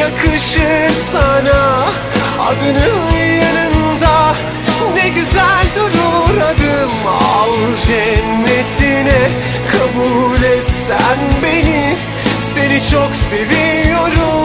yakışır sana. Adının yanında ne güzel durur adım. Al cennetine kabul et sen beni. Seni çok seviyorum